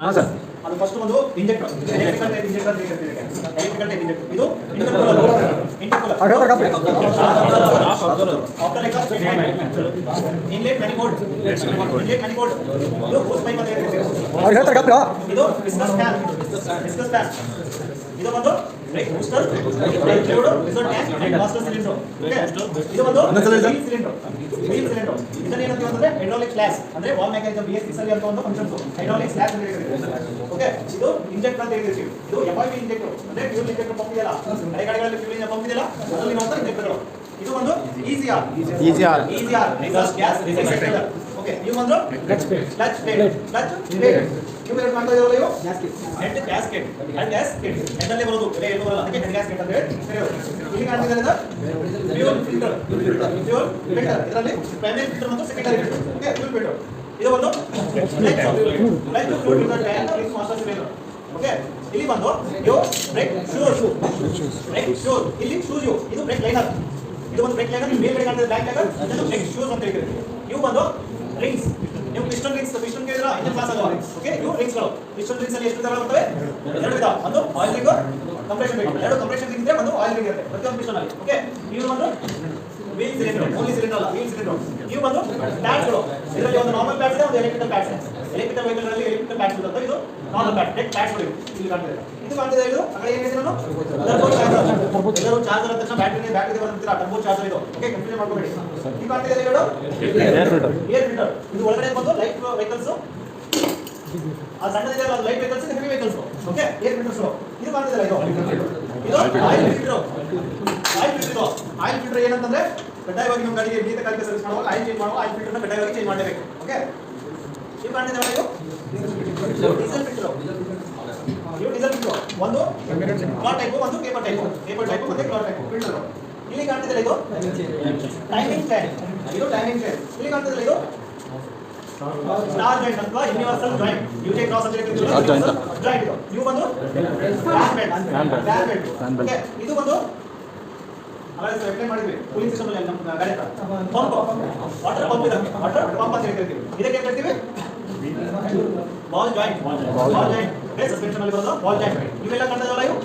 ಹಾಂ ಸರ್. ಅದು ಫಸ್ಟ್ ಒಂದು ಇಂಜೆಕ್ಟರ್ ಎಲೆಕ್ಟ್ರಿಕಲ್ ಟೈಪ್ ಇಂಜೆಕ್ಟರ್ ಅಂತ ಎಲೆಕ್ಟ್ರಿಕಲ್ ಟೈಪ್ ಇಂಜೆಕ್ಟರ್ ಇದು ಇನ್ಲೆಟ್ ಮ್ಯಾನಿಫೋಲ್ಡ್ ಇನ್ಲೆಟ್ ಮ್ಯಾನಿಫೋಲ್ಡ್ ಇದು ಹೋಸ್ ಪೈಪ್ ಅಂತ ಹೇಳ್ತಾರೆ ಇದು ಡಿಸ್ಕಸ್ ಫ್ಯಾನ್ ಡಿಸ್ಕಸ್ ಫ್ಯಾನ್ ಇದು ಒಂದು brake booster brake load resort tank and master cylinder okay ಇದು ಒಂದು ವೀಲ್ ಸಿಲಿಂಡರ್ ವೀಲ್ ಸಿಲಿಂಡರ್ ಇದನ್ನ ಏನಂತ ಅಂತಂದ್ರೆ ಹೈಡ್ರಾಲಿಕ್ ಸ್ಲ್ಯಾಶ್ ಅಂದ್ರೆ valve mechanism B S six ಅಲ್ಲಿ ಅಂತ ಒಂದು ಫಂಕ್ಷನ್ಸ್ ಹೈಡ್ರಾಲಿಕ್ ಸ್ಲ್ಯಾಶ್ ಅಂತ ಓಕೆ ಇದು ಇಂಜೆಕ್ಟರ್ ಅಂತ ಹೇಳಿದ್ರು ಇದು ಎಫ್ ಇಂಜೆಕ್ಟರ್ ಅಂದ್ರೆ ಫ್ಯೂಲ್ ಇಂಜೆಕ್ಟರ್ ಪಂಪ್ ಇದೆಯಲ್ಲ? ಕಡೆಗಳಲ್ಲಿ ಫ್ಯೂಲ್ ಇಂಜೆಕ್ಟರ್ ಪಂಪ್ ಇದೆಯಲ್ಲ? ಅದರಲ್ಲಿ ನಾವು ಇಂಜೆಕ್ಟರ್ಗಳು ಇದು ಒಂದು ಇಸಿಆರ್ ಇಸಿಆರ್ ಇಸಿಆರ್ ಗ್ಯಾಸ್ ಓಕೆ ನೀವು ಒಂದು clutch plate clutch plate clutch plate ಇವು ಎರಡು ಮಾಡ್ತಾ ಇದಾವಲ್ಲ ಇವು head gasket head gasket head ಅಲ್ಲೇ ಬರೋದು ಬೇರೆ ಏನು ಬರಲ್ಲ ಅದಕ್ಕೆ ಹೆಡ್ ಗ್ಯಾಸ್ಕೆಟ್ ಅಂತ ಹೇಳಿ ಕರೆಯೋದು ಇಲ್ಲಿ ಕಾಣ್ತಿದ್ದಾರೆ ಫ್ಯೂಲ್ ಫಿಲ್ಟರ್ ಫ್ಯೂಲ್ ಫಿಲ್ಟರ್ ಇದರಲ್ಲಿ ಪ್ರೈಮರಿ ಫಿಲ್ಟರ್ ಮತ್ತು secondary filter okay fuel filter ಇದು ಒಂದು clutch clutch fuel filter tank plus master cylinder okay ಇಲ್ಲಿ ಬಂದು ಇವು ಬ್ರೇಕ್ ಶೂಸ್ ಬ್ರೇಕ್ ಶೂಸ್ ಇಲ್ಲಿ ಶೂಸ್ ಇವು ಇದು ಬ್ರೇಕ್ ಲೈನರ್ ಇದು ಒಂದು ಬ್ರೇಕ್ ಲೈನರ್ ಮೇಲ್ಗಡೆ ಕಾಣ್ತಿದೆ ಬ್ಲಾಕ್ ಲೈನರ್ ಅದನ್ನು ಬ್ರೇಕ್ ಶೂಸ್ ಅಂತ ಹೇಳ್ತೀವಿ ಇವು ಬಂದು ರಿಂಗ್ಸ್ ನೀವು ಪಿಸ್ಟನ್ ರಿಂಗ್ಸ್ ಪಿಸ್ಟನ್ ಕೇಳಿದ್ರ ಇಂಜಿನ್ ಕ್ಲಾಸ್ ಅಲ್ವಾ ಓಕೆ ಇವು ರಿಂಗ್ಸ್ಗಳು. ಪಿಸ್ಟನ್ ರಿಂಗ್ಸ್ ಅಲ್ಲಿ ಎಷ್ಟು ತರ ಬರ್ತವೆ? ಎರಡು ವಿಧ ಒಂದು ಆಯಿಲ್ ರಿಂಗ್ ಕಂಪ್ರೆಷನ್ ರಿಂಗ್ ಎರಡು ಕಂಪ್ರೆಷನ್ ರಿಂಗ್ ಇದೆ ಒಂದು ಆಯಿಲ್ ರಿಂಗ್ ಇರುತ್ತೆ ಪ್ರತಿಯೊಂದು ಪಿಸ್ಟನ್ ಅಲ್ಲಿ. ಓಕೆ ಇವು ಒಂದು ವೀಲ್ ಸಿಲಿಂಡರ್ ಓನ್ಲಿ ಸಿಲಿಂಡರ್ ಅಲ್ಲ ವೀಲ್ ಸಿಲಿಂಡರ್ ಇವು ಬಂದು ಪ್ಯಾಡ್ಸ್ಗಳು ಇದರಲ್ಲಿ ಒಂದು ನಾರ್ಮಲ್ ಪ್ಯಾಡ್ಸ್ ಇದೆ, ಒಂದು ಎಲೆಕ್ಟ್ರಿಕಲ್ ಪ್ಯಾಡ್ಸ್ ಎಲೆಕ್ಟ್ರಿಕಲ್ ವೆಹಿಕಲ್ನಲ್ಲಿ ಎಲೆಕ್ಟ್ರಿಕಲ್ ಪ್ಯಾಡ್ಸ್ ಇರುತ್ತೆ ಇದು ನಾರ್ಮಲ್ ಪ್ಯಾಡ್ ಟೆಕ್ ಪ್ಯಾಡ್ಸ್ಗಳು. ಇಲ್ಲಿ ಕಾಣ್ತಿದೆ ಇದು ಕಾಣ್ತಿದೆ ಇದು ಟರ್ಬೋ ಚಾರ್ಜರ್. ಎಲ್ಲರೂ ಚಾರ್ಜರ್ ಅಂತ ತಕ್ಷಣ ಬ್ಯಾಟರಿ ಬ್ಯಾಟರಿ ಬರ್ತಿರ ಟರ್ಬೋ ಚಾರ್ಜರ್ ಇದು. ಓಕೆ ಕನ್ಫ್ಯೂಷನ್ ಮಾಡ್ಕೋಬೇಡಿ. ಇದು ಏರ್ ಫಿಲ್ಟರ್. Air filter. ಇದು ಒಳಗಡೆ ಬಂದು ಲೈಟ್ ವೆಹಿಕಲ್ಸ್ ಆ ಸಣ್ಣದಿದೆ light vehicles heavy vehicles okay air filters ಇದು ಕಾಣ್ತಿದೆ ಇದು ಇದು oil filter oil filter oil filter ಏನಂತಂದ್ರೆ ಕಡ್ಡಾಯವಾಗಿ ನಮ್ಮ ಗಾಡಿಗೆ ನೀತ ಕಾಲಿಗೆ ಸರ್ವಿಸ್ ಮಾಡುವಾಗ ಆಯಿಲ್ ಚೇಂಜ್ ಮಾಡುವಾಗ ಆಯಿಲ್ ಫಿಲ್ಟರ್ನ ಕಡ್ಡಾಯವಾಗಿ ಚೇಂಜ್ ಮಾಡಲೇಬೇಕು ಓಕೆ ಇದು ಕಾಣ್ತಿದೆ ಇದು ಡೀಸೆಲ್ ಫಿಲ್ಟರ್ ಇವು ಡೀಸೆಲ್ ಫಿಲ್ಟರ್ ಒಂದು ಕ್ಲಾಟ್ ಟೈಪ್ ಒಂದು ಪೇಪರ್ ಟೈಪ್ ಪೇಪರ್ ಟೈಪ್ ಮತ್ತೆ ಕ್ಲಾಟ್ ಟೈಪ್ ಫಿಲ್ಟರ್ ಇಲ್ಲಿ ಕಾಣ್ತಿದೆ ಇದು? ಟೈಮಿಂಗ್ ಫ್ಯಾನ್ ಇದು ಟೈಮಿಂಗ್ ಫ್ಯಾನ್ ಇಲ್ಲಿ ಕಾಣ್ತಿದೆ ಇದು? ಸ್ಟಾರ್ ಜಾಯಿಂಟ್ ಅಥವಾ ಯೂನಿವರ್ಸಲ್ ಜಾಯಿಂಟ್ ಯುಜೆ ಕ್ರಾಸ್ ಅಂತ ಹೇಳ್ತೀವಿ Star joint. ಜಾಯಿಂಟ್ ಇದು. ನೀವು ಬಂದು? ಫ್ಯಾನ್ ಬೆಲ್ಟ್ ಇದು ಬಂದು? ಅವಾಗ ಎಕ್ಸ್ಪ್ಲೇನ್ ಮಾಡಿದ್ವಿ. ಕೂಲಿಂಗ್ ಸಿಸ್ಟಮ್ ಅಲ್ಲಿ ನಮ್ಮ ಗಾಡಿ ಪಂಪ್ ವಾಟರ್ ಪಂಪ್ ಇದೆ. ವಾಟರ್ ಪಂಪ್ ಅಂತ ಹೇಳ್ತೀವಿ ಇದಕ್ಕೆ ಏನು ಹೇಳ್ತೀವಿ? Ball joint ball joint okay suspension ಅಲ್ಲಿ ಬರೋದು ಬಾಲ್ ಜಾಯಿಂಟ್ ಇವೆಲ್ಲ ಕಂಡದಲ್ಲ ಇವು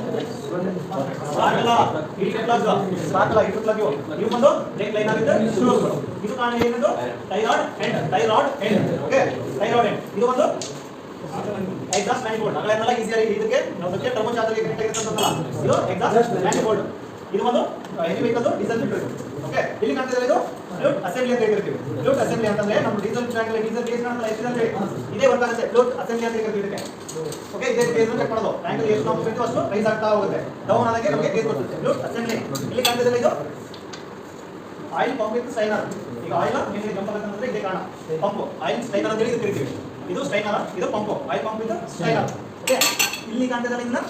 ಸ್ಪಾರ್ಕ್ ಅಲ್ಲ ಹೀಟ್ ಪ್ಲಗ್ ಸ್ಪಾರ್ಕ್ ಅಲ್ಲ ಹೀಟ್ ಪ್ಲಗ್ ಇವು. ಇವು ಬಂದು ಬ್ರೇಕ್ ಲೈನ್ ಸ್ಕ್ರೂಗಳು ಇದು ಕಾರಣ ಏನಿದು? Tie rod end tie rod end okay tie rod end ಇದು ಒಂದು ಎಕ್ಸಾಸ್ಟ್ ಮ್ಯಾನಿಫೋಲ್ಡ್ ಈಜಿ ಈಸಿಯಾಗಿ ಇದಕ್ಕೆ ನಾವು ಟರ್ಬೋ ಚಾರ್ಜರ್ ಕನೆಕ್ಟ್ ಆಗಿರ್ತಂತಲ್ಲ ಇದು ಎಕ್ಸಾಸ್ಟ್ ಮ್ಯಾನಿಫೋಲ್ಡ್ ಇದು ಒಂದು ಹೆವಿ ವೆಹಿಕಲ್ ಡೀಸೆಲ್ ಓಕೆ ಇಲ್ಲಿ ಕಾಣ್ತಿದ್ರೆ ಇದು? ಫ್ಲೂಟ್ ಅಸೆಂಬ್ಲಿ ಅಂತ ಹೇಳ್ತೀವಿ ಫ್ಲೂಟ್ ಅಸೆಂಬ್ಲಿ ಅಂತಂದ್ರೆ ನಮ್ಮ ಡೀಸೆಲ್ ಟ್ಯಾಂಕ್ ಡೀಸೆಲ್ ಬೇಸ್ ಅಂತ ಹೇಳಿ ಇದೇ ವರ್ಕ್ ಆಗುತ್ತೆ ಫ್ಲೂಟ್ ಅಸೆಂಬ್ಲಿ ಅಂತ ಹೇಳ್ತೀವಿ ಓಕೆ ಇದೇ ಬೇಸ್ ಚೆಕ್ ಮಾಡೋದು ಟ್ಯಾಂಕ್ ಎಷ್ಟು ಬಿಟ್ಟು ಅಷ್ಟು ಆಗ್ತಾ ಹೋಗುತ್ತೆ. ಡೌನ್ ಆದಾಗೆ ನಮಗೆ ಬೇಸ್ ಬರ್ತದೆ ಅಸೆಂಬ್ಲಿ ಇಲ್ಲಿ ಕಾಣ್ತಿದ್ರೆ ಇದು? ಆಯಿಲ್ ಪಂಪ್ ವಿತ್ ಸ್ಟೈನರ್ ಈಗ ಆಯಿಲ್ ಮೇಲೆ ಜಂಪ್ ಆಗತ್ತಂದ್ರೆ ಇದೇ ಕಾರಣ. ಪಂಪ್ ಆಯಿಲ್ ಸ್ಟೈನರ್ ಅಂತ ಹೇಳಿ ಕರಿತೀವಿ ಇದು ಸ್ಟೈನರ್ ಇದು pump oil pump with strainer okay ಇಲ್ಲಿ ಕಾಣ್ತಿದ್ದಾರೆ ಇದನ್ನ?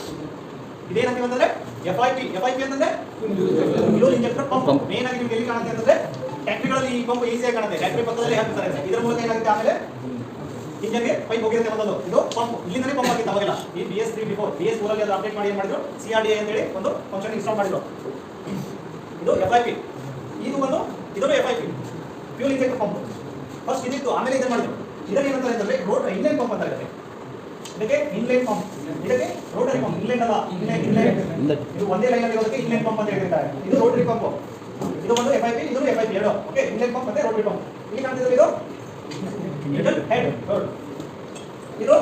ಇದೇನಂತೀವಿ ಅಂತಂದ್ರೆ F I P F I P ಅಂತಂದ್ರೆ ಫ್ಯೂಲ್ ಇಂಜೆಕ್ಟರ್ ಪಂಪ್. ಮೇನ್ ಆಗಿ ನಿಮ್ಗೆ ಎಲ್ಲಿ ಕಾಣುತ್ತೆ ಅಂತಂದ್ರೆ ಟ್ಯಾಕ್ಟ್ರಿಗಳಲ್ಲಿ ಈ ಪಂಪ್ ಈಸಿಯಾಗಿ ಕಾಣುತ್ತೆ. ಟ್ಯಾಕ್ಟ್ರಿ ಪಕ್ಕದಲ್ಲಿ ಹಾಕ್ತಾರೆ. ಇದರ ಮೂಲಕ ಏನಾಗುತ್ತೆ ಆಮೇಲೆ ಇಂಜನ್ಗೆ ಪೈಪ್ ಹೋಗಿರುತ್ತೆ ಮೊದಲು. ಇದು ಪಂಪ್ ಇಲ್ಲಿಂದಲೇ ಪಂಪ್ ಆಗಿತ್ತು ಅವಾಗೆಲ್ಲ. ಈ B S three before B S ಊರಲ್ಲಿ ಅದು ಅಪ್ಡೇಟ್ ಮಾಡಿ ಏನು ಮಾಡಿದ್ರು? ಸಿ ಆರ್ ಡಿ ಅಂತೇಳಿ ಒಂದು ಫಂಕ್ಷನ್ ಇನ್ಸ್ಟಾಲ್ ಮಾಡಿದ್ರು. ಇದು ಎಫ್ ಐ ಪಿ ಇದು ಒಂದು ಇದನ್ನು F I P fuel injector pump first ಇದಿತ್ತು ಆಮೇಲೆ ಇದನ್ನ ಮಾಡಿದ್ರು? ಇದನ್ನ ಏನಂತಾರೆ ಅಂತಂದ್ರೆ ರೋಡ್ ಇನ್ಲೈನ್ ಪಂಪ್ ಅಂತ ಇರುತ್ತೆ. ಇದಕ್ಕೆ ಇನ್ಲೈನ್ ಪಂಪ್ ಇದಕ್ಕೆ ರೋಟರಿ ಪಂಪ್ ಇನ್ಲೈನ್ ಅಲ್ಲ. Inline inline. ಇದು ಒಂದೇ ಲೈನ್ ಅಲ್ಲಿ ಇರೋದಕ್ಕೆ ಇನ್ಲೈನ್ ಪಂಪ್ ಅಂತ ಹೇಳ್ತಾರೆ ಇದು ರೋಟರಿ ಪಂಪ್ ಇದು ಒಂದು ಎಫ್ ಐ ಪಿ ಇದು ಎಫ್ ಐ ಪಿ ಎರಡು. ಓಕೆ ಇನ್ಲೈನ್ ಪಂಪ್ ಮತ್ತೆ ರೋಟರಿ ಪಂಪ್ ಇಲ್ಲಿ ಕಾಣ್ತಿದ್ರೆ ಇದು? ಮಿಡಲ್ ಹೆಡ್ ಇದು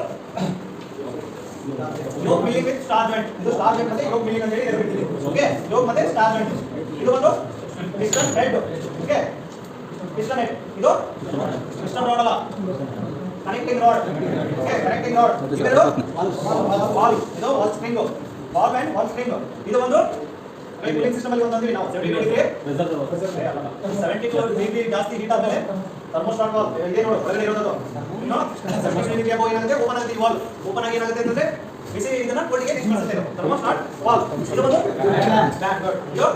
yoke milling with star joint ಇದು ಸ್ಟಾರ್ ಜಾಯಿಂಟ್ ಮತ್ತೆ ಯೋಗ್ ಮಿಲಿಂಗ್ ಅಂತ ಹೇಳಿ ಹೇಳ್ಬಿಡ್ತೀವಿ ಓಕೆ ಯೋಗ್ ಮತ್ತೆ ಸ್ಟಾರ್ ಜಾಯಿಂಟ್ ಇದು ಒಂದು piston head okay piston head ಇದು ಪಿಸ್ಟನ್ ರಾಡ್ ಅಲ್ಲ. Connecting rod okay connecting rod ಇವೆರಡು ಬಾಲ್ ಇದು valve spring ball and valve spring ಇದು ಒಂದು ಕೂಲಿಂಗ್ ಸಿಸ್ಟಮ್ ಅಲ್ಲಿ ಒಂದಂದ್ವಿ ನಾವು. ಸೆವೆಂಟಿ ಡಿಗ್ರಿ ಸೆವೆಂಟಿ ಡಿಗ್ರಿ ಜಾಸ್ತಿ ಹೀಟ್ ಆದ್ಮೇಲೆ ಥರ್ಮೋಸ್ಟಾಟ್ ವಾಲ್ ಇದೇ ನೋಡು ಹೊರಗಡೆ ಇರೋದು. ಸೆವೆಂಟಿ ಡಿಗ್ರಿ ಆಗೋ ಏನಾಗುತ್ತೆ ಓಪನ್ ಆಗುತ್ತೆ ಈ ವಾಲ್ ಓಪನ್ ಆಗಿ ಏನಾಗುತ್ತೆ ಅಂತಂದ್ರೆ ಬಿಸಿ ಇದನ್ನ ಕೋಟಿಗೆ ಫಿಕ್ಸ್ ಮಾಡ್ತಾರೆ ಇದು ಥರ್ಮೋಸ್ಟಾಟ್ ವಾಲ್ ಇದು ಒಂದು ಬ್ಯಾಕ್ ಇದು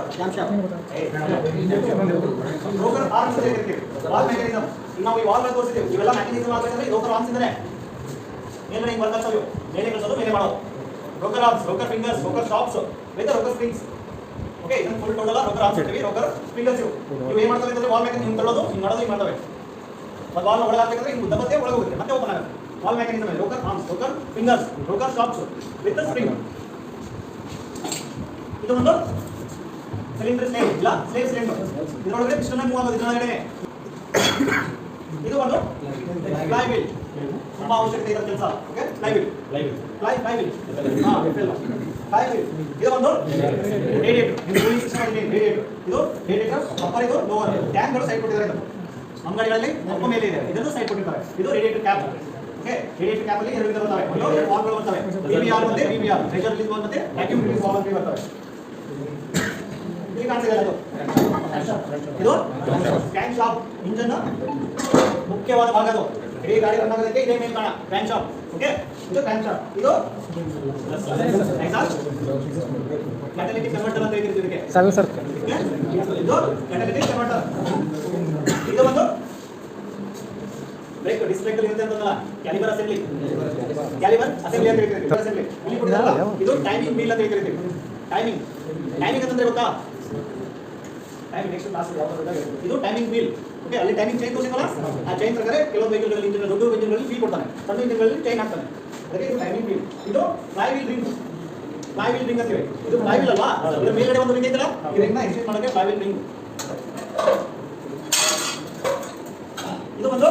ಬ್ರೋಕರ್ ಆರ್ಮ್ಸ್ ಅಂತ ಹೇಳ್ತೀವಿ ವಾಲ್ ಮೆಕ್ಯಾನಿಸಮ್ ಈಗ ನಾವು ಈ ವಾಲ್ ಮೇಲೆ ತೋರಿಸಿದ್ದೀವಿ ಇವೆಲ್ಲ ಮೆಕ್ಯಾನಿಸಮ್ ಆಗಬೇಕಂದ್ರೆ ಬ್ರೋಕರ್ ಆರ್ಮ್ಸ್ ಇಂದಾನೆ ಮೇಲ್ಗಡೆ ಹಿಂಗೆ ವರ್ಕ್ ಆಗ್ತವೆ. ಮೇಲೆ ಕಳಿಸೋದು ಮೇಲೆ ಮಾಡೋದು. Broker arms broker fingers broker shafts with broker springs okay ಇದನ್ನ ಫುಲ್ ಟೋಟಲ್ ಬ್ರೋಕರ್ ಆರ್ಮ್ಸ್ ಇರ್ತೀವಿ ಬ್ರೋಕರ್ ಫಿಂಗರ್ಸ್ ಇವು. ಇವು ಏನು ಮಾಡ್ತವೆ ಅಂತಂದ್ರೆ ವಾಲ್ ಮೆಕ್ಯಾನಿಸಮ್ ಹಿಂಗೆ ತಳ್ಳೋದು ಹಿಂಗೆ ಮಾಡೋದು ಹಿಂಗೆ ಮಾಡ್ತವೆ. ಮತ್ತು ವಾಲ್ ಒಳಗೆ ಹಾಕ್ಬೇಕಂದ್ರೆ ಹಿಂಗೆ ಉದ್ದ ಮತ್ತೆ ಒಳಗೆ ಹೋಗುತ್ತೆ. ಮತ್ತೆ ಓಪನ್ ಆಗುತ್ತೆ. ವಾಲ್ ಮೆಕ್ಯಾನಿಸಮ್ ಇದೆ rocker arms rocker fingers rocker shafts with spring ಇದು ಒಂದು ಸಿಲಿಂಡರ್ ಸ್ಲೇವ್ ಇಲ್ಲ ಸ್ಲೇವ್ ಸಿಲಿಂಡರ್ ಇದರೊಳಗಡೆ ಪಿಸ್ಟನ್ ಮೂವ್ ಆಗೋದು ಇದರೊಳಗಡೆ ಇದು ಒಂದು ಫ್ಲೈ ವೀಲ್ ತುಂಬಾ ಅವಶ್ಯಕತೆ ಇದೆ ಕೆಲಸ okay flywheel fly flywheel ಹಾ ಫ್ಲೈ ವೀಲ್ ಇದು ಒಂದು ರೇಡಿಯೇಟರ್ ಇದು ಕೂಲಿಂಗ್ ಸಿಸ್ಟಮ್ ಅಲ್ಲಿ ರೇಡಿಯೇಟರ್ ಇದು ರೇಡಿಯೇಟರ್ ಅಪ್ಪರ್ ಇದು ಲೋವರ್ ಟ್ಯಾಂಕ್ಗಳು ಸೈಡ್ ಕೊಟ್ಟಿದ್ದಾರೆ ಇದು ಅಂಗಡಿಗಳಲ್ಲಿ ಒಬ್ಬ ಮೇಲೆ ಇದೆ ಇದನ್ನು ಸೈಡ್ ಕೊಟ್ಟಿದ್ದಾರೆ ಇದು radiator cap okay radiator cap ಅಲ್ಲಿ ಎರಡು ವಿಧ ಬರ್ತವೆ ಒಂದು ಎರಡು ವಾಲ್ಗಳು ಬರ್ತವೆ ಬಿಬಿಆರ್ ಮತ್ತೆ ಬಿಬಿಆರ್ ಪ್ರೆಷರ್ ರಿಲೀಸ್ ವಾಲ್ವ್ ಮತ್ತೆ ವ್ಯಾಕ್ಯೂಮ್ ರಿಲೀಸ್ ವಾಲ್ವ್ ಅಂತ ಬರ್ತವೆ ಇಲ್ಲಿ ಕಾಣಿಸಿದೆ ಅದು ಇದು ಕ್ರ್ಯಾಂಕ್ ಶಾಪ್ ಇಂಜನ್ ಮುಖ್ಯವಾದ ಭಾಗ ಅದು ಇಡೀ ಗಾಡಿ ರನ್ ಆಗೋದಕ್ಕೆ ಇದೇ ಮೇನ್ ಕಾರಣ ಕ್ರ್ಯಾಂಕ್ ಶಾಪ್ ಓಕೆ ಇದು ಕ್ರ್ಯಾಂಕ್ ಶಾಪ್ ಇದು ಎಕ್ಸಾಸ್ಟ್ ಕ್ಯಾಟಲಿಟಿಕ್ ಕನ್ವರ್ಟರ್ ಅಂತ ಹೇಳ್ತೀವಿ ಇದಕ್ಕೆ. Seven sir Okay? ಇದು ಕ್ಯಾಟಲಿಟಿಕ್ ಕನ್ವರ್ಟರ್ ಇದು ಒಂದು ಬ್ರೇಕ್ ಡಿಸ್ಪ್ಲೇ ಇರುತ್ತೆ ಅಂತಂದಲ್ಲ ಕ್ಯಾಲಿಬರ್ ಅಸೆಂಬ್ಲಿ ಕ್ಯಾಲಿಬರ್ ಅಸೆಂಬ್ಲಿ ಅಂತ ಹೇಳ್ತೀವಿ ಅಸೆಂಬ್ಲಿ ಇಲ್ಲಿ ಕೊಟ್ಟಿದ್ದಾರಲ್ಲ ಇದು ಟೈಮಿಂಗ್ ಮೀಲ್ ಅಂತ ಹೇಳ್ತೀವಿ. ಟೈಮಿಂಗ್ ಟೈಮಿಂಗ್ ಅಂತಂದ್ರೆ ಗೊತ್ತಾ? ಟೈಮಿಂಗ್ ನೆಕ್ಸ್ಟ್ ಕ್ಲಾಸ್ ಇದು ಟೈಮಿಂಗ್ ಮೀಲ್ ಓಕೆ ಅಲ್ಲಿ ಟೈಮಿಂಗ್ ಚೈನ್ ತೋರಿಸಿದ್ವಲ್ಲ ಆ ಚೈನ್ ಪ್ರಕಾರ ಕೆಲವು ವೆಹಿಕಲ್ಗಳಲ್ಲಿ ಇಂಜಿನ್ ದೊಡ್ಡ ವೆಹಿಕಲ್ಗಳಲ್ಲಿ ಫೀಲ್ ಕೊಡ್ತಾನೆ ಸಣ್ಣ ಇಂಜಿನ್ಗಳಲ್ಲಿ ಚೈನ್ ಹಾಕ್ತಾನೆ ಅದಕ್ಕೆ ಇದು ಟೈಮಿಂಗ್ ವೀಲ್ ಇದು flywheel ring flywheel ring ಅಂತೀವಿ. ಇದು ಫ್ಲೈ ವೀಲ್ ಅಲ್ವಾ? ಇದರ ಮೇಲ್ಗಡೆ ಒಂದು ರಿಂಗ್ ಐತಲ್ಲ? ಈ ರಿಂಗ್ನ ಎಕ್ಸ್ಚೇಂಜ್ ಮಾಡೋಕೆ ಫ್ಲೈ ವೀಲ್ ರಿಂಗ್ ಇದು ಒಂದು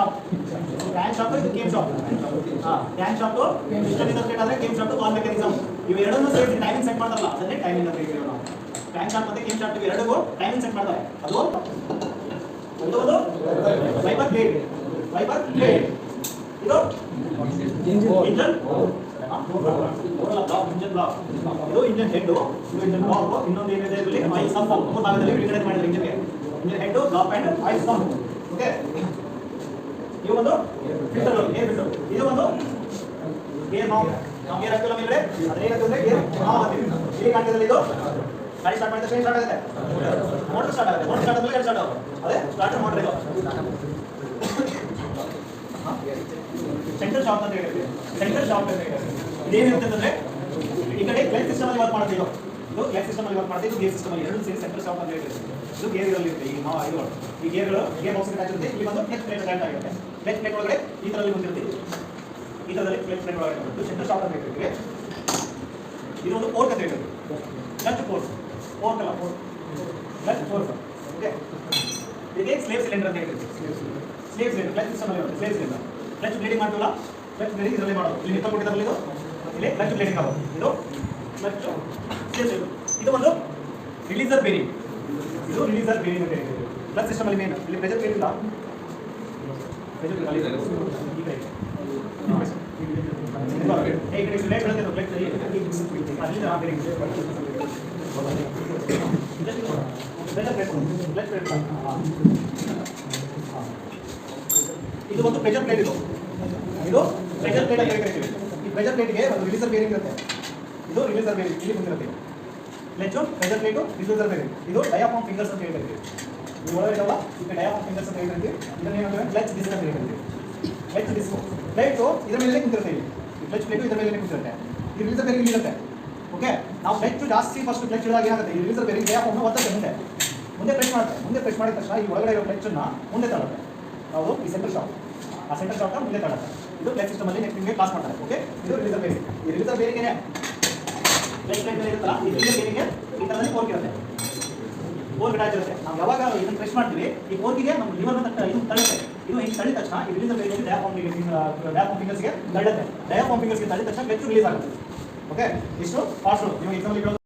ಶಾಪ್ ಶಾಪ್ ಇದು ಗೇಮ್ ಶಾಪ್ ಹಾ ಕ್ಯಾನ್ ಶಾಪ್ ವಾಲ್ ಮೆಕ್ಯಾನಿಸಮ್ ಇವೆರಡನ್ನೂ ಸೇರಿಸಿ ಟೈಮಿಂಗ್ ಸೆಟ್ ಮಾಡ್ತಾರಲ್ಲ ಅದನ್ನೇ ಟೈಮಿಂಗ್ ಅಂತ ಹೇಳ್ತೀವಿ ನಾವು. ಡ್ಯಾನ್ ಶಾಪ್ ಮತ್ತೆ ಕೇಮ್ ಶಾಪ್ ಎರಡಿಗೂ ಟೈಮಿಂಗ್ ಸೆಟ್ ಮಾಡ್ತಾರೆ. ಅದು? ಒಂದು ಒಂದು ಫೈಬರ್ ಗ್ರೇಡ್ ಫೈಬರ್ ಗ್ರೇಡ್ ಇದು ಇಂಜನ್ ಇಂಜನ್ ಇದು ಹೆಡ್ ಇಂಜನ್ ಬ್ಲಾಕ್ ಇನ್ನೊಂದು ಏನಿದೆ ಇದರಲ್ಲಿ? ಆಯಿಲ್ ಸಂಪ್ ಮೂರು ಭಾಗದಲ್ಲಿ ವಿಂಗಡಣೆ engine head block and oil sump okay ಇದು ಒಂದು ಫಿಲ್ಟರ್ ಏರ್ ಫಿಲ್ಟರ್ ಇದು ಒಂದು ಗೇರ್ ನಾವು ನಾವು ಗೇರ್ ಹಾಕಿಲ್ಲ ಮೇಲ್ಗಡೆ? ಹಾಕ್ತೀವಿ. ಇಲ್ಲಿ ಕಾಣ್ತಿದ್ರೆ ಇದು ಗಾಡಿ ಸ್ಟಾರ್ಟ್ ಮಾಡಿದ ಸ್ಟಾರ್ಟ್ ಆಗುತ್ತೆ. ಮೋಟರ್ ಸ್ಟಾರ್ಟ್ ಆಗುತ್ತೆ. ಮೋಟರ್ ಸ್ಟಾರ್ಟ್ ಆದ್ಮೇಲೆ ಗಾಡಿ ಸ್ಟಾರ್ಟ್ ಆಗುತ್ತೆ. ಅದೇ ಸ್ಟಾರ್ಟರ್ ಮೋಟರ್ ಇದು. ಸೆಂಟ್ರಲ್ ಶಾಪ್ ಅಂತ ಹೇಳಿದ್ವಿ ಸೆಂಟ್ರಲ್ ಶಾಪ್ ಅಂತ ಹೇಳಿದ್ವಿ ಇದೇನಂತಂದ್ರೆ ಈ ಕಡೆ ಕ್ಲೈನ್ ಸಿಸ್ಟಮ್ ಅಲ್ಲಿ ವರ್ಕ್ ಮಾಡುತ್ತೆ ಇದು. ಕ್ಲೈನ್ ಸಿಸ್ಟಮ್ ಅಲ್ಲಿ ವರ್ಕ್ ಮಾಡುತ್ತೆ. ಇದು ಗೇರ್ ಸಿಸ್ಟಮ್ ಅಲ್ಲಿ. ಎರಡು ಸೇರಿ ಸೆಂಟ್ರಲ್ ಶಾಪ್ ಅಂತ ಹೇಳಿದ್ವಿ ಇದು ಗೇರ್ ಇರಲ್ಲಿ ಇರುತ್ತೆ. ಈ ಮಾವ, ಇದು. ಈ ಗೇರ್ಗಳು ಗೇರ್ ಬಾಕ್ಸ್ ಅಟ್ಯಾಚ್ ಇರುತ್ತೆ ಇಲ್ಲಿ ಬಂದು ಕ್ಲಚ್ ಪ್ಲೇಟ್ ಅಟ್ಯಾಚ್ ಆಗಿರುತ್ತೆ ಕ್ಲಚ್ ಪ್ಲೇಟ್ ಒಳಗಡೆ ಈ ಥರದಲ್ಲಿ ಬಂದಿರ್ತೀವಿ ಈ ಥರದಲ್ಲಿ ಕ್ಲಚ್ ಪ್ಲೇಟ್ ಒಳಗಡೆ ಬಂದು ಸೆಂಟರ್ ಶಾಪ್ ಅಂತ ಹೇಳ್ತೀವಿ. ಇದು ಒಂದು ಪೋರ್ಟ್ ಅಂತ ಹೇಳ್ತೀವಿ. ಕ್ಲಚ್ ಪೋರ್ಟ್ ಪೋರ್ಟ್ ಅಲ್ಲ ಪೋರ್ಟ್ ಡಚ್ ಪೋರ್ಟ್ ಓಕೆ ಇದೇ ಸ್ಲೇವ್ ಸಿಲಿಂಡರ್ ಅಂತ ಹೇಳ್ತೀವಿ. ಸ್ಲೇವ್ ಸಿಲಿಂಡರ್ ಕ್ಲಚ್ ಸಿಸ್ಟಮ್ ಅಲ್ಲಿ ಸ್ಲೇವ್ ಸಿಲಿಂಡರ್ ಕ್ಲಚ್ ಬ್ಲೇಡಿಂಗ್ ಮಾಡ್ತೀವಲ್ಲ? ಕ್ಲಚ್ ಬ್ಲೇಡಿಂಗ್ ಇದರಲ್ಲಿ ಮಾಡೋದು ಇಲ್ಲಿ ನಿಂತ ಕೊಟ್ಟಿದ್ದಾರಲ್ಲ ಇದು? ಇಲ್ಲಿ ಕ್ಲಚ್ ಬ್ಲೇಡಿಂಗ್ ಆಗೋದು. ಇದು ಕ್ಲಚ್ ಸ್ಲೇವ್ ಇದು ಒಂದು ರಿಲೀಸರ್ ಬೇರಿಂಗ್ ಇದು ರಿಲೀಸರ್ ಬೇರಿಂಗ್ ಅಂತ ಹೇಳ್ತೀವಿ. ಕ್ಲಚ್ ಸಿಸ್ಟಮ್ ಅಲ್ಲಿ ಮೇನ್ ಇಲ್ಲಿ ಪ್ರೆಷರ್ ಬೇರಿಂಗ್ ಇದೆ. ಈ ಕಡೆ ಈ ಕಡೆ ಲೈಟ್ ಬರುತ್ತೆ ಅದು ಲೈಟ್ ಅಲ್ಲಿ ಆ bearing pressure plate plate plate ಇದು ಒಂದು ಪ್ರೆಷರ್ ಪ್ಲೇಟ್ ಇದು ಇದು ಪ್ರೆಷರ್ ಪ್ಲೇಟ್ ಅಂತ ಕರಿತೀವಿ ಈ ಪ್ರೆಷರ್ ಪ್ಲೇಟ್ಗೆ ಒಂದು ರಿಲೀಸರ್ ಬೇರಿಂಗ್ ಇರುತ್ತೆ ಇದು ರಿಲೀಸರ್ ಬೇರಿಂಗ್ ಇಲ್ಲಿ ಬಂದಿರುತ್ತೆ ಲೆಚ್ಚು ಪ್ರೆಷರ್ ಪ್ಲೇಟು ರಿಲೀಸರ್ ಬೇರಿಂಗ್ ಇದು ಡಯಾಫಾರ್ಮ್ ಫಿಂಗರ್ಸ್ ಅಂತ ಹೇಳ್ತೀವಿ ನೀವು ಒಳಗಡೆ ಇದಾವಲ್ಲ ಈಗ ಡಯಾಫಾರ್ಮ್ ಫಿಂಗರ್ಸ್ ಅಂತ ಇದನ್ನ ಕ್ಲಚ್ ಡಿಸ್ಕ್ ಅಂತ ಹೇಳ್ತೀವಿ ಕ್ಲಚ್ ಮೇಲೆ ಕುಂತಿರುತ್ತೆ ಈ ಕ್ಲಚ್ ಪ್ಲೇಟು ಇದ್ರ ಮೇಲೆ ಕುಂತಿರುತ್ತೆ ಈ ಬೇರಿಂಗ್ ಇರುತ್ತೆ. ಓಕೆ ನಾವು ಕ್ಲಚ್ ಜಾಸ್ತಿ ಫಸ್ಟ್ ಕ್ಲಚ್ ಇಳಿದಾಗ ಏನಾಗುತ್ತೆ? ಈ ಬೇರಿಂಗ್ ಡಯಾಫಾರ್ಮ್ನ ಒತ್ತಕ್ಕೆ ಮುಂದೆ. ಮುಂದೆ ಪ್ರೆಸ್ ಮಾಡುತ್ತೆ. ಮುಂದೆ ಪ್ರೆಸ್ ಮಾಡಿದ ತಕ್ಷಣ ಈ ಒಳಗಡೆ ಇರೋ ಕ್ಲಚ್ಚನ್ನು ಮುಂದೆ ತಳ್ಳುತ್ತೆ. ನಾವು ಈ ಸೆಂಟರ್ ಶಾಪ್ ಆ ಸೆಂಟ್ರಲ್ ಶಾಪ್ನ ಮುಂದೆ ತಳ್ಳುತ್ತೆ. ಇದು ಕ್ಲಚ್ ಸಿಸ್ಟಮ್ ಅಲ್ಲಿ ನೆಕ್ಸ್ಟ್ ನಿಮಗೆ ಪಾಸ್ ಮಾಡ್ತಾರೆ. ಓಕೆ ಇದು ರಿಲೀಸರ್ ಬೇರೆ ಈ ರಿಲೀಸರ್ ಬೇರಿಂಗೇನೆ ಕ್ಲಚ್ ಪ್ಲೇಟ್ ಮೇಲೆ ಇರುತ್ತಲ್ಲ, ಈ ರಿಲೀಸರ್ ಬೇರಿಂಗ್ಗೆ ಈ ಅಟ್ಯಾಚ್ ಇರುತ್ತೆ ನಾವು ಯಾವಾಗ ಇದನ್ನು ಪ್ರೆಸ್ ಮಾಡ್ತೀವಿ, ಈ ಫೋರ್ಕಿಗೆ ನಮ್ಮ ಲಿವರ್ ಇದು ತಳ್ಳುತ್ತೆ. ಇದು ಹಿಂಗೆ ತಳ್ಳಿದ ತಕ್ಷಣ ಈ ರಿಲೀಸ್ ಬೇರಿಂಗ್ ಡಯಾಪಾಂಪಿಂಗ್ ಫಿಂಗರ್ಸ್ಗೆ ತಳ್ಳುತ್ತೆ. ಫಿಂಗರ್ಸ್ಗೆ ತಳ್ಳಿದ ತಕ್ಷಣ ಬೆಚ್ಚು ರಿಲೀಸ್ ಆಗುತ್ತೆ. ಓಕೆ ಇಷ್ಟು ಫಾಸ್ಟ್ ನೀವು ಎಕ್ಸಾಂಪಲ್